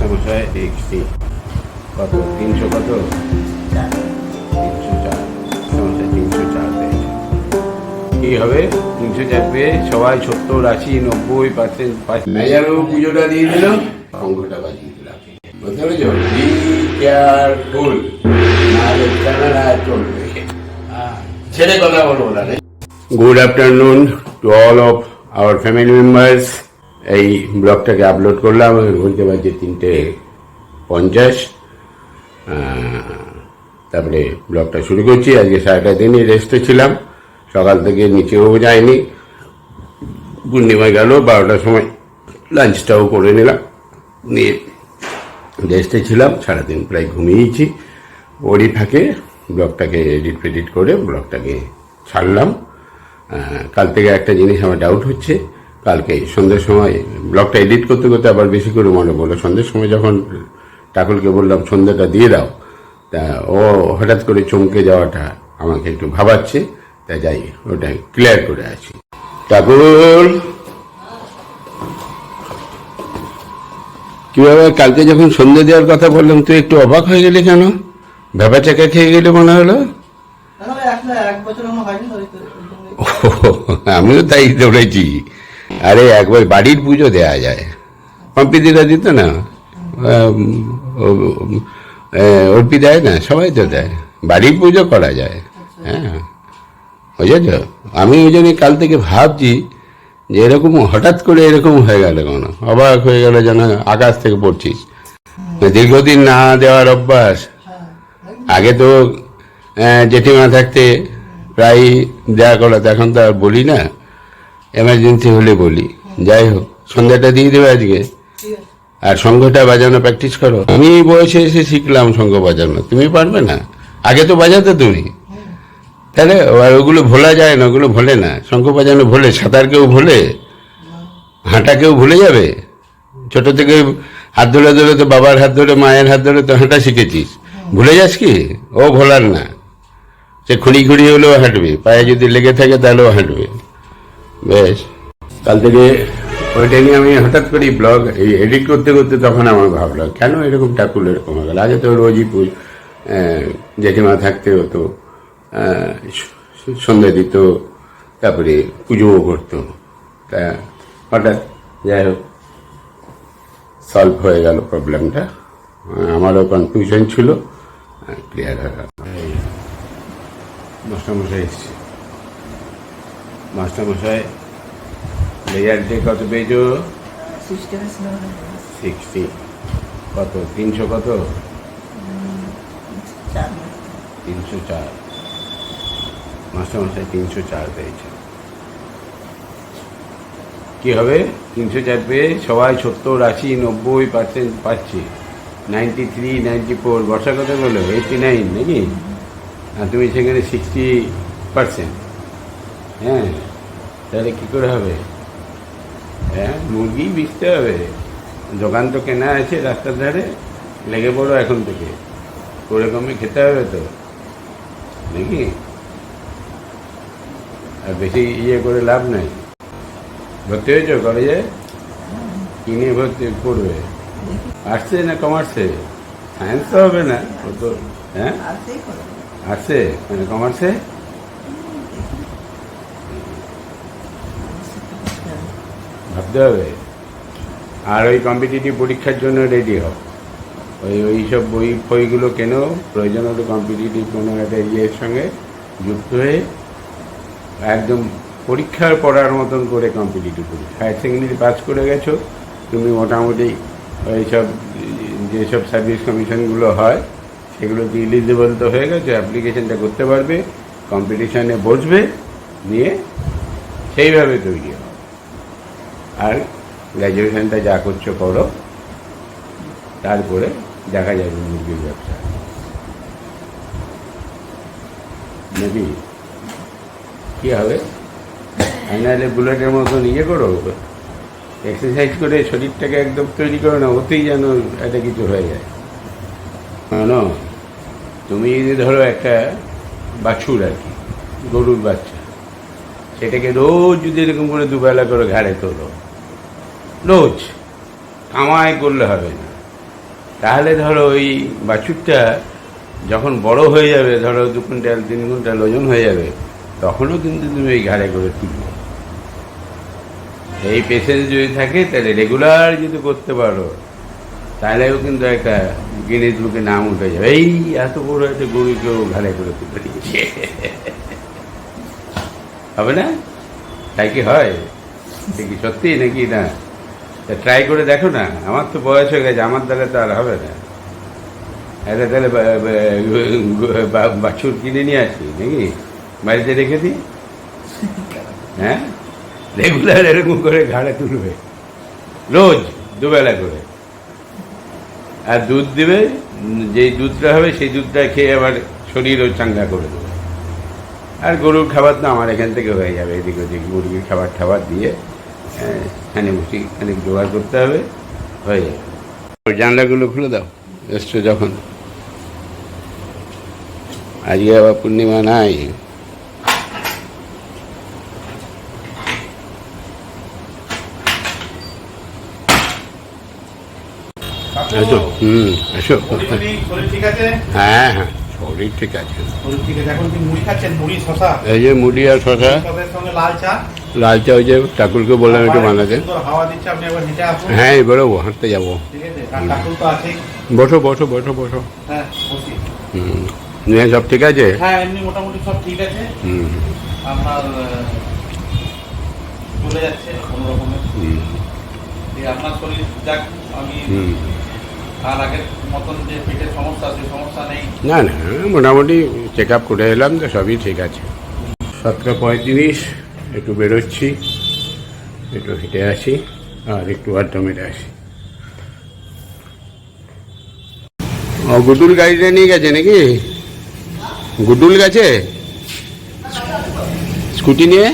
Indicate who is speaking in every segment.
Speaker 1: মাস্টারমশাই সিক্সটি কত? তিনশো কত? তিনশো চার। মাস্টারমশাই তিনশো চার পেয়েছে। কি হবে? তিনশো চার সবাই সত্তর, আশি, নব্বই পার্সেন্ট মেজারও পুজোটা দিয়ে দিল। অঙ্কটা বাজিয়ে দিলাম বুঝতে পেরেছ কথা বলব good afternoon to all of our family members এই ব্লগটাকে আপলোড করলাম ঘুরতে বাজছে তিনটে পঞ্চাশ। তারপরে ব্লগটা শুরু করছি, আজকে সারাটা দিনই রেস্টে ছিলাম। সকাল থেকে নিচেও যায়নি। পূর্ণিমা গেল, বারোটার সময় লাঞ্চটাও করে নিলাম। নিয়ে রেস্টে ছিলাম, সারাদিন প্রায় ঘুমিয়েছি। ওরই ফাঁকে ব্লগটাকে এডিট ফেডিট করে ব্লগটাকে ছাড়লাম। কাল থেকে একটা জিনিস আমার ডাউট হচ্ছে কালকে। সন্ধ্যের সময় ব্লগটা এডিট করতে করতে আবার বেশি করে মনে পড়ল। সন্ধ্যের সময় যখন ঠাকুরকে বললাম সন্ধ্যাটা দিয়ে দাও। তা ও হঠাৎ করে চমকে যাওয়াটা আমাকে একটু ভাবাচ্ছে। তা যাই ওটা ক্লিয়ার করে আছি। ঠাকুর! কীভাবে? কালকে যখন সন্ধ্যে দেওয়ার কথা বললাম তুই একটু অবাক হয়ে গেলি কেন? ভেবা চাকা খেয়ে গেলে মনে হলো? আমিও তাই দৌড়েছি আরে একবার বাড়ির পুজো দেয়া যায়। পম্পিদিরা দিত না? অর্পি দেয় না? সবাই তো দেয়। বাড়ির পুজো করা যায়। হ্যাঁ। বুঝেছ? আমি ওই জন্য কাল থেকে ভাবছি যে এরকম হঠাৎ করে এরকম হয়ে গেল কেন? অবাক হয়ে গেল যেন আকাশ থেকে পড়ছিস। দীর্ঘদিন না দেওয়ার অভ্যাস। আগে তো জেঠিমা থাকতে প্রায় দেয়া করাতো। এখন তো আর বলি না। এমার্জেন্সি হলে বলি। যাই হোক, সন্ধ্যাটা দিয়ে দেবে আজকে। আর সঙ্গটা বাজানো প্র্যাকটিস করো। আমি এই বয়সে এসে শিখলাম সঙ্গ বাজানো। তুমি পারবে না। আগে তো বাজাতে তুমি। তাহলে ওগুলো ভোলা যায় না, ওগুলো ভোলে না। শঙ্খ বাজানো ভোলে, সাঁতার কেউ ভোলে? হাঁটা কেউ ভুলে যাবে? ছোট থেকে হাত ধরে ধরে তো বাবার হাত ধরে, মায়ের হাত ধরে তো হাঁটা শিখেছিস। ভুলে যাস কি? ও ভোলার না। সে খুঁড়ি খুঁড়ি হলেও হাঁটবে। পায়ে যদি লেগে থাকে তাহলেও হাঁটবে। বেশ। কাল থেকে ওইটা নিয়ে আমি হঠাৎ করে ব্লগ এডিট করতে করতে তখন আমার ভাবলো, কেন এরকম টাকুল এরকম হয়ে গেল আগে তো রোজই পুজ জেঠিমা থাকতে হতো সন্ধ্যা দিত, তারপরে পুজোও করতো। তা হঠাৎ যাই হোক সলভ হয়ে গেল প্রবলেমটা আমারও কনফিউশন ছিল ক্লিয়ার হয়ে গেল। মাস্টারমশাই এসছে। মাস্টারমশাই রেজাল্টে কত পেয়েছ। সিক্সটি কত? তিনশো কত? তিনশো চার। মাস্টারমশাই তিনশো চার পেয়েছে। কি হবে? তিনশো চার পেয়ে সবাই সত্তর আশি নব্বই পার্সেন্ট পাচ্ছে। Ninety three ninety four Barsha কত বলো এইটি নাইন নাকি? আর তুমি সেখানে সিক্সটি পার্সেন্ট হ্যাঁ তাহলে কী করে হবে? হ্যাঁ মুরগি বিচতে হবে। দোকান তো কেনা আছে রাস্তার ধারে লেগে পড়ো এখন থেকে। করে কমে খেতে হবে তো নাকি? আর বেশি ইয়ে করে লাভ নাই। ভর্তি হয়েছ কলেজে? কিনে ভর্তি পড়বে। আসছে না কমার্সে? সায়েন্স তো হবে না ও তো হ্যাঁ?
Speaker 2: আর সেই
Speaker 1: মানে কমার্সে? ভাবতে হবে আর ওই কম্পিটিটিভ পরীক্ষার জন্য রেডি হও। ওই ওই সব বই ফইগুলো কেনো, প্রয়োজন হলে কম্পিটিটিভ কোনো একটা ইয়ের সঙ্গে যুক্ত হয়ে একদম পরীক্ষার পড়ার মতন করে কম্পিটিটিভ পরীক্ষা হায়ার সেকেন্ডারি পাস করে গেছো, তুমি মোটামুটি ওই সব যেসব সার্ভিস কমিশনগুলো হয় সেগুলোতে ইলিজিবল তো হয়ে গেছে অ্যাপ্লিকেশনটা করতে পারবে কম্পিটিশনে বসবে, নিয়ে সেইভাবে তৈরি হবে। আর গ্র্যাজুয়েশনটা যা করছ করো, তারপরে দেখা যাবে মুরগির ব্যবসা। নাকি কি হবে? ফাইনালে বুলেটের মতন ইয়ে করো। এক্সারসাইজ করে শরীরটাকে একদম তৈরি করো না, ওতেই যেন একটা কিছু হয়ে যায়। না, তুমি যদি ধরো একটা বাছুর আর কি, গরুর বাচ্চা, সেটাকে রোজ যদি এরকম করে দুবেলা করে ঘাড়ে তোলো রোজ। কামাই করলে হবে না। তাহলে ধরো ওই বাছুরটা যখন বড় হয়ে যাবে, ধরো দু কুইন্টাল, তিন কুইন্টাল ওজন হয়ে যাবে, তখনও কিন্তু তুমি ওই ঘাড়ে করে তুলবে। এই পেশেন্ট যদি থাকে, তাহলে রেগুলার যদি করতে পারো, তাহলেও কিন্তু একটা গিনিজ বুকে নাম উঠে যাবে। এই এত বড় একটা গরুকেও ঘাড়ে করে তুলে দিয়েছে। হবে না? তাই কি হয়? সত্যি নাকি না ট্রাই করে দেখো না। আমার তো বয়স হয়ে গেছে, আমার দ্বারা তো আর হবে না। এটা তাহলে বাছুর কিনে নিয়ে আসি নাকি? বাড়িতে রেখে দিই? হ্যাঁ? রেগুলার এরকম করে ঘাড়ে তুলবে। রোজ, দুবেলা করে। আর দুধ দিবে, যেই দুধটা হবে সেই দুধটা খেয়ে আবার শরীরও চাঙ্গা করে দেবে। আর গরুর খাবার তো আমার এখান থেকে হয়ে যাবে, এদিক ওদিক মুরগির খাবার খাবার দিয়ে। হ্যাঁ, খানে মুসি খানিক জোগাড় করতে হবে হয়ে যাবে। জানলাগুলো খুলে দাও এসছো যখন। আজকে আবার পূর্ণিমা নাই। এসো হুম এসো। হ্যাঁ হ্যাঁ শরীর ঠিক আছে। এই যে মুড়ি আর শশা
Speaker 3: সঙ্গে লাল চা?
Speaker 1: লাল চা ওই যে ঠাকুরকে বললাম একটু বানাতে।
Speaker 3: আসুন।
Speaker 1: হ্যাঁ বেরোবো হাঁটতে যাব। বসো বসো বসো বসো।
Speaker 3: হ্যাঁ
Speaker 1: হুম নিয়ে সব ঠিক আছে?
Speaker 3: হ্যাঁ এমনি মোটামুটি সব ঠিক আছে।
Speaker 1: হুম।
Speaker 3: আপনার চলে যাচ্ছে কোনো রকমের।
Speaker 1: হুম,
Speaker 3: আপনার শরীর যাক আমি
Speaker 1: হুম।
Speaker 3: আর আগের মতন যে পেটের সমস্যা সেই সমস্যা নেই।
Speaker 1: না না মোটামুটি চেক আপ করে এলাম তো সবই ঠিক আছে। সাতটা পঁয়ত্রিশ। একটু বেরোচ্ছি, একটু হেঁটে আসি, আর একটু আড্ডা মেরে আসি। ও, গুডুল গাড়িটা নিয়ে গেছে নাকি? গুডুল গেছে? স্কুটি নিয়ে?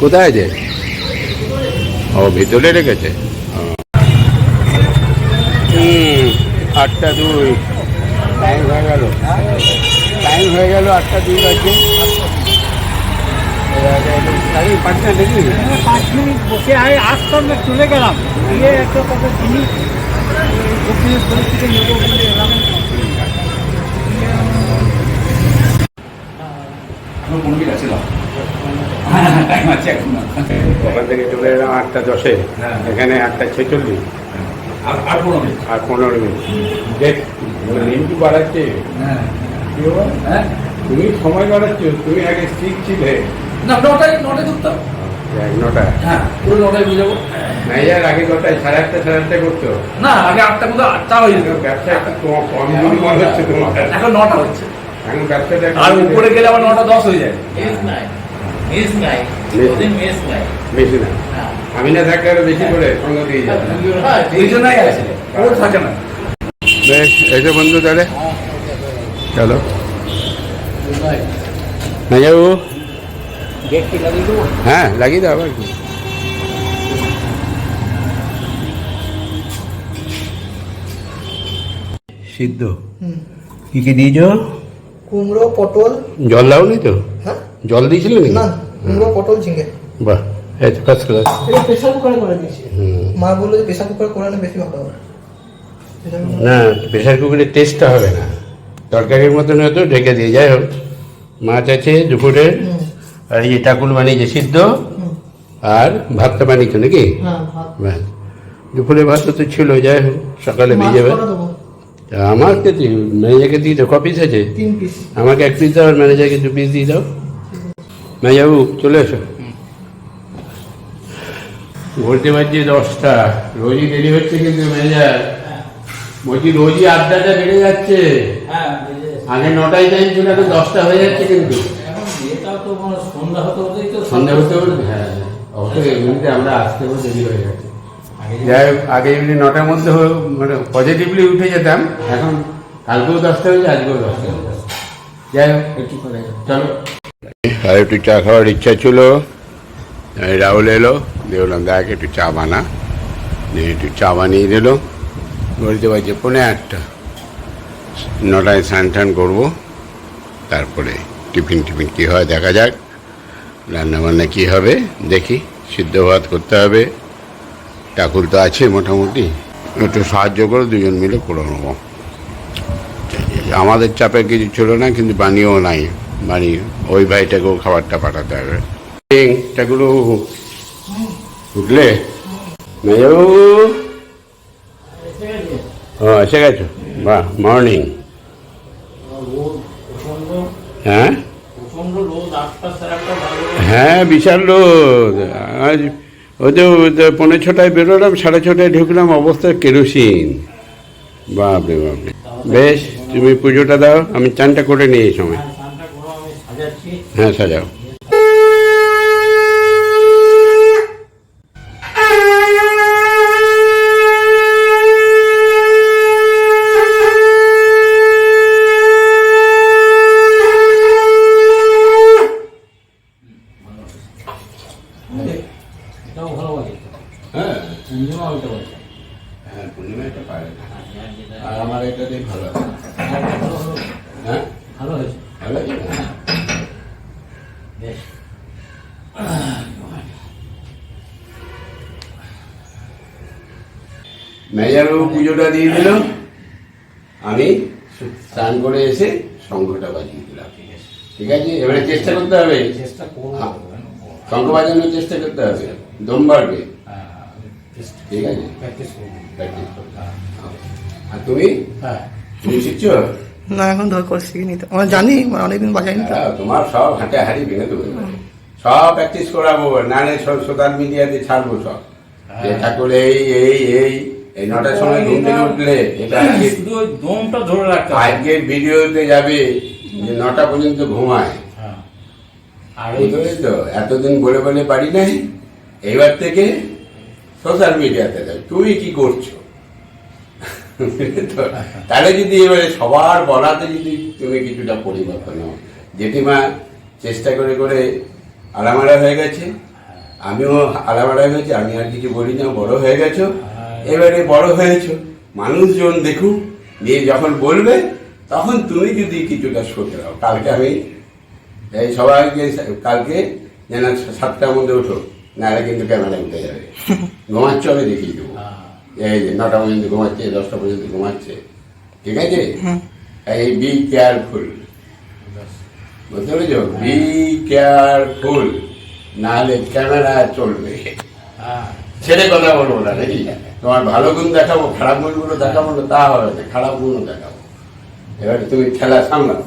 Speaker 1: কোথায় আছে? ও, ভিতরে রেখেছে। হুম, আটটা দুই। টাইম হয়ে গেল। টাইম হয়ে গেল আটটা দুই বাজে।
Speaker 4: পাঁচ মিনিট বসে আগে আসতাম না চলে গেলাম গিয়ে একটা কত জিনিস দক্ষিণের পরিস্থিতি নেব বলে এলাম
Speaker 1: ওখান থেকে চলে এলাম আটটা দশে।
Speaker 3: হ্যাঁ।
Speaker 1: এখানে আটটা ছেচল্লিশ।
Speaker 3: আর আর
Speaker 1: পনেরো মিনিট দেখ মিনিট বাড়াচ্ছে?
Speaker 3: হ্যাঁ? হ্যাঁ।
Speaker 1: তুমি সময় বাড়াচ্ছ তুমি আগে ঠিক ছিলে।
Speaker 3: না নটায় নটায় ঢুকতাম
Speaker 1: এক
Speaker 3: হ্যাঁ পুরো নটায় বুঝে যাব।
Speaker 1: ম্যানেজার আগে সাড়ে আটটা সাড়ে আটটা করতো।
Speaker 3: না আগে আটটা আটটা হয়ে যেত।
Speaker 1: ব্যবসা একটু কম কম দিন মনে হচ্ছে তোমার।
Speaker 3: এখন নটা হচ্ছে।
Speaker 1: এখন ব্যবসাটা
Speaker 3: আর উপরে গেলে আবার নটা দশ হয়ে যায়।
Speaker 5: মেস নাই মেস নাই
Speaker 1: মেস-
Speaker 5: মেস নাই।
Speaker 1: বেশি না
Speaker 5: হ্যাঁ।
Speaker 1: আমি না থাকলে আরও বেশি করে সঙ্গে দিয়ে যাব
Speaker 5: হ্যাঁ,
Speaker 3: এই জন্যই আছে ও থাকে না।
Speaker 1: বেশ এসো বন্ধু তাহলে। চলো। না যাব
Speaker 4: গেটটি লাগিয়ে দেবো
Speaker 1: হ্যাঁ লাগিয়ে দাও আবার। কি সিদ্ধ কি কি দিয়েছ?
Speaker 2: কুমড়ো পটল।
Speaker 1: জল দাও নি তো?
Speaker 2: হ্যাঁ।
Speaker 1: জল দিয়েছিলে
Speaker 2: না কুমড়ো পটল ঝিঙে।
Speaker 1: বাহ এই তো ফার্স্ট ক্লাস
Speaker 2: এটা প্রেশার কুকারে করে দিয়েছি।
Speaker 1: হুম।
Speaker 2: মা বলল যে প্রেশার কুকারে করে না বেশি ভালো হবে।
Speaker 1: না প্রেশার কুকারের টেস্টটা হবে না। তরকারির মতন হয়তো ঢেকে দিয়ে যাই হোক। মাছ আছে দুপুরে। আর এই যে টাকুল বানিয়েছে সিদ্ধ আর ভাতটা বানিয়েছো নাকি?
Speaker 2: হ্যাঁ ভাত।
Speaker 1: ব্যাস দুপুরে ভাত তো ছিল যাই হোক সকালে দিয়ে যাবে তা আমাকে ম্যানেজারকে দিয়ে দাও কপিস আছে? আমাকে এক পিস দাও আর ম্যানেজারকে দু পিস দিয়ে দাও। ম্যানেজারবাবু চলে এসো। বলতে পারছি দশটা রোজই দেরি হচ্ছে কিন্তু ম্যানেজার। বলছি রোজই আড্ডাটা বেড়ে যাচ্ছে।
Speaker 5: হ্যাঁ।
Speaker 1: আগে নটায় টাইম ছিল এখন দশটা হয়ে যাচ্ছে কিন্তু।
Speaker 5: তো সন্ধ্যা হতে হতেই তো
Speaker 1: সন্ধ্যা হতে হতে হ্যাঁ অবশ্যই এমনিতে আমরা আসতেও দেরি হয়ে যাচ্ছে। যাই হোক আগে এমনি নটার মধ্যে মানে পজিটিভলি উঠে যেতাম। এখন কালকেও দশটা হয়েছে আজকেও দশটা হয়ে যাচ্ছে যাই হোক একটু চলো। আর একটু চা খাওয়ার ইচ্ছা ছিল। রাহুল এলো দেখলাম দেখ একটু চা বানা। দিয়ে একটু চা বানিয়ে দিল। বলতে পারছে পৌনে আটটা। নটায় স্নান টান করব। তারপরে টিফিন টিফিন কী হয় দেখা যাক। রান্নাবান্না কী হবে, দেখি। সিদ্ধ ভাত করতে হবে। টাকুর তো আছে মোটামুটি। একটু সাহায্য করে দুজন মিলে করে নেব। আমাদের চাপে কিছু ছিল না, কিন্তু বানিয়েও নাই। বানি ওই ভাইটাকেও খাবারটা পাঠাতে হবে। উঠলে এসে গেছো? বাহ মর্নিং হ্যাঁ
Speaker 5: প্রচণ্ড রোদ আটটা সাড়ে আটটা বাজে
Speaker 1: হ্যাঁ বিশাল রোদ। আজ ওই যে পনেরো ছটায় বেরোলাম সাড়ে ছটায় ঢুকলাম অবস্থা কেরোসিন। বাপরে বাপরে। বেশ তুমি পুজোটা দাও আমি চানটা করে নিয়ে এই সময়।
Speaker 5: হ্যাঁ,
Speaker 1: হ্যাঁ সাজাও
Speaker 5: এটাও ভালো লাগে
Speaker 1: হ্যাঁ
Speaker 5: পূর্ণিমা হইতে পারে
Speaker 1: হ্যাঁ পূর্ণিমা এটা পারে না
Speaker 5: আর যেটা-
Speaker 1: আর আমার এটাতেই ভালো
Speaker 5: আর এটা ভালো হলো
Speaker 1: হ্যাঁ
Speaker 5: ভালো হয়েছে
Speaker 1: ভালো লাগে না?
Speaker 5: বেশ
Speaker 1: মেজারও পুজোটা দিয়ে দিল। আমি স্নান করে এসে শঙ্খটা বাজিয়ে দিলাম। ঠিক আছে? এবারে চেষ্টা করতে হবে। হ্যাঁ। শঙ্খ বাজানোর চেষ্টা করতে হবে। দম বাড়বে। ঠিক আছে? করতে হবে। আর তুমি?
Speaker 5: হ্যাঁ।
Speaker 1: তুমি শিখছো?
Speaker 2: না এখন ধর করে শিখিনি তো। আমরা জানি অনেকদিন বাজাইনি তো।
Speaker 1: হ্যাঁ, তোমার সব হাতে হাড়ি ভেঙে দেবো। সব প্র্যাকটিস করাবো। নাহলে সব সোশ্যাল মিডিয়াতে ছাড়বো সব। ঠাকুর এই এই এই। এই নটার সময় ঘুম থেকে উঠলে এটা
Speaker 5: শুধু ওই দমটা ধরে রাখতে
Speaker 1: আজকের ভিডিওতে যাবে যে নটা পর্যন্ত ঘুমায়।
Speaker 5: হ্যাঁ। আর ওই
Speaker 1: তো এতদিন বলে বলে পারি নাই। এইবার থেকে সোশ্যাল মিডিয়াতে যাবে তুই কি করছ? তাহলে যদি এবারে সবার বলাতে যদি তুমি কিছুটা পরিবর্তন হও জেঠিমা চেষ্টা করে করে আলামারা হয়ে গেছে। আমিও আলামারা হয়ে গেছি আমি আর কিছু বলি না বড় হয়ে গেছো। এবারে বড় হয়েছো। মানুষজন দেখুক দিয়ে যখন বলবে তখন তুমি যদি কিছুটা সরে দাও। কালকে আমি এই সবাইকে কালকে যেন সাতটার মধ্যে ওঠো নাহলে কিন্তু ক্যামেরা উঠে যাবে। ঘুমাচ্ছে আমি দেখিয়ে দেবো। এই যে নটা পর্যন্ত ঘুমাচ্ছে দশটা পর্যন্ত ঘুমাচ্ছে। ঠিক আছে? এই বি কেয়ারফুল বুঝতে পেরেছ? বি কেয়ারফুল নাহলে ক্যামেরা চলবে।
Speaker 5: হ্যাঁ।
Speaker 1: ছেড়ে কথা বলব না নাকি? তোমার ভালো গুণ দেখাবো, খারাপ গুণগুলো দেখাবো না, তা হবে না, খারাপ গুণও দেখাবো। এবার তুমি খেলা সামলাও।